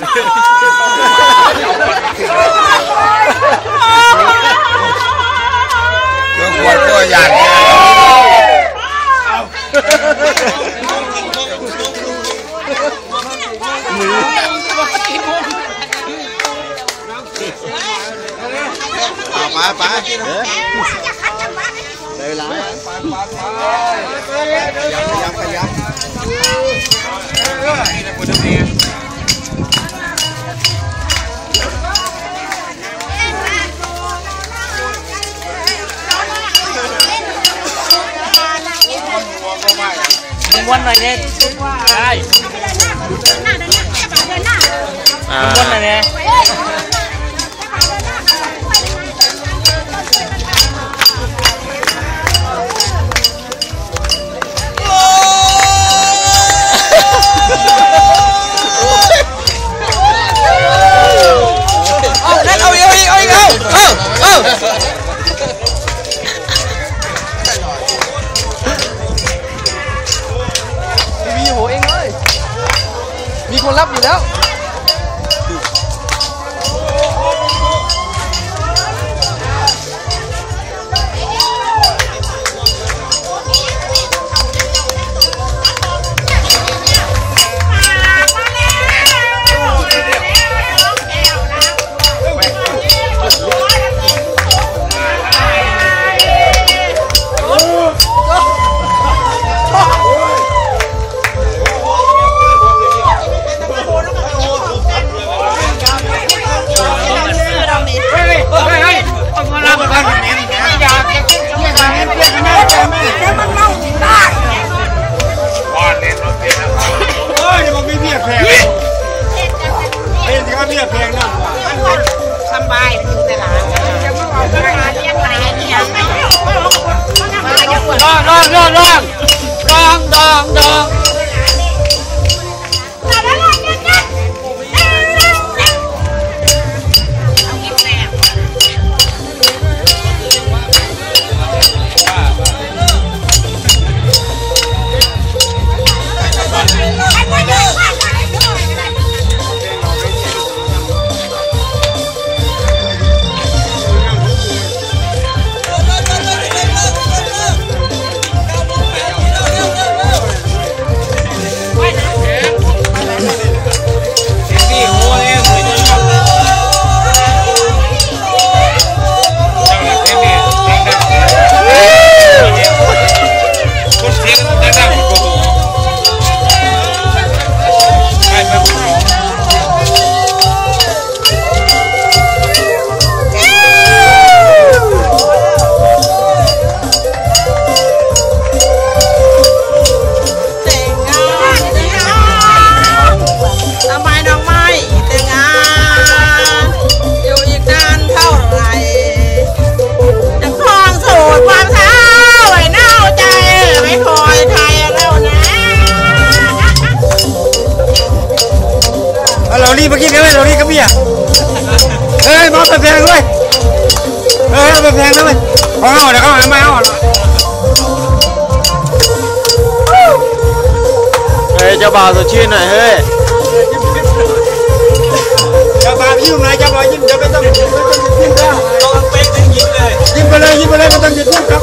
ตัวขวดตัวอย่างเนี่ยไปไปเลยล้างขยับขยับ ม้วนหน่อยเนี่ยได้ม้วนหน่อยเนี่ยเอา คนรับอยู่แล้ว เฮ้ยมาไปแพงด้วยเฮ้ยไปแพงด้วยเอาเอาเดี๋ยวเอาไม่เอาเฮ้ยเจ้าบ่าวสดชื่นหน่อยเฮ้ยจะบาปยิ้มไหนจะบายิ้มจะไม่ต้องยิ้มยิ้มได้ต้องเป๊กต้องยิ้มเลยยิ้มไปเลยยิ้มไปเลยไม่ต้องหยุดยิ้มครับ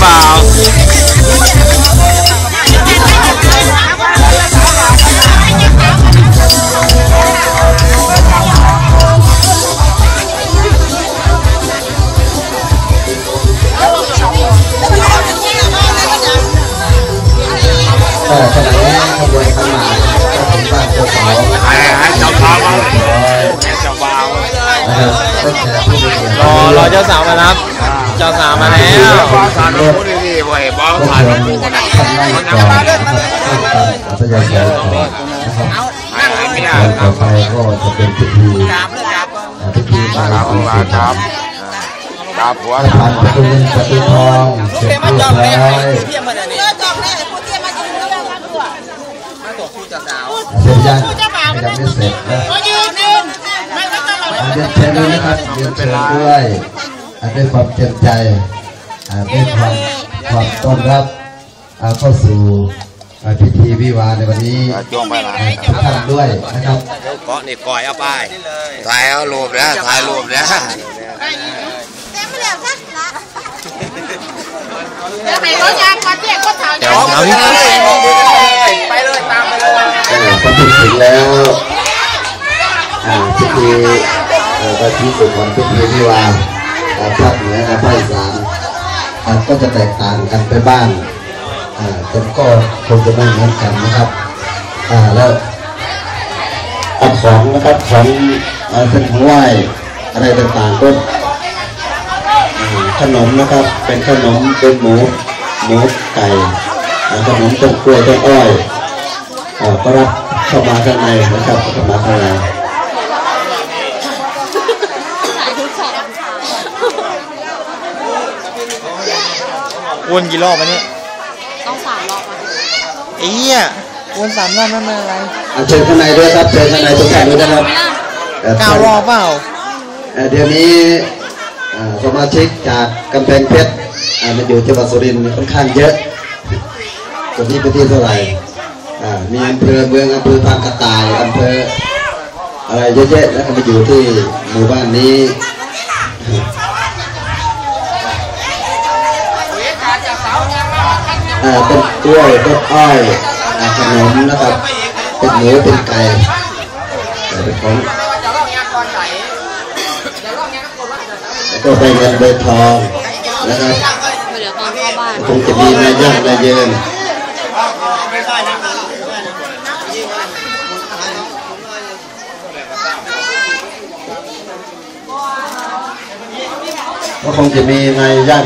แนะครับก็จะผู้มีเกียรติรอรอเจ้าสาวมารับเจ้าสาวมาแล้วบ่าวสารพูดดีๆบ่ให้บ่าวก็สารควรทำไร่ก่อนนะครับต้องการอัธยาศัยก่อนนะครับไอ้ไอ้เนี่ยแล้วต่อไปก็จะเป็นพิธีอ่าพิธีบายครับสีว่าสุครับครับผัวถ้าผ่านประตูเงินประตูทองเสร็จเรียบร้อยเลือดจอกเลยผู้เตี้ยมายืนเรื่องมาตัวเสร็จยังยังไม่เสร็จนะยืนยื เรียนเชิญด้วยนะครับเรียนเชิญด้วยอาด้วยความเต็มใจอาด้วยความความต้อนรับเข้าสู่พิธีวิวาในวันนี้จ้วงไปละอ่าทุกท่านด้วยนะครับเกาะนี่ก่อยเอาไปถ่ายเอารูปนะถ่ายรูปนะเต็มแล้วสักละเดี๋ยวให้เขายางมาเตี้ยก็ถามเดี๋ยวเอานี่ไปเลยตามไปเลยอ่าพอถึงแล้ว พิธีเอ่อก็ที่สุดของพิธีวิวาภาคเหนือกับภาคอีสานก็จะแตกต่างกันไปบ้างอ่าแต่ก็คงจะไม่เหมือนกันนะครับอ่าแล้วอ่าของนะครับของอ่าเป็นของไหว้อะไรต่างๆก็อ่าขนมนะครับเป็นขนมเป็นหมูหมูไก่ขนมต้นกล้วยต้นอ้อยอ่อก็รับเข้ามาข้างในนะครับเข้ามาข้างใน วนกี่รอบวะเนี่ยต้องสามรอบอะไอ้เหี้ยวนสามรอบนั่นมันอะไรอะเชิญข้างในด้วยครับเชิญข้างในทุกท่านด้วยนะครับเอ่อเก้ารอบเปล่าเอ่อเดี๋ยวนี้เอ่อสมาชิกจากกำแพงเพชรอ่ามาอยู่จังหวัดสุรินทร์ค่อนข้างเยอะตัวนี้เป็นที่เท่าไหร่อ่ามีอำเภอเมืองอำเภอพานกระต่ายอำเภออะไรเยอะแยะแล้วก็มาอยู่ที่หมู่บ้านนี้ ต้นกล้วยต้นอ้อยขนมนะครับเป็นหมูเป็นไก่เป็นของแล้วก็ไปเงินใบทองนะครับคงจะมีนายย่างนายเยินก็คงจะมีนายย่าง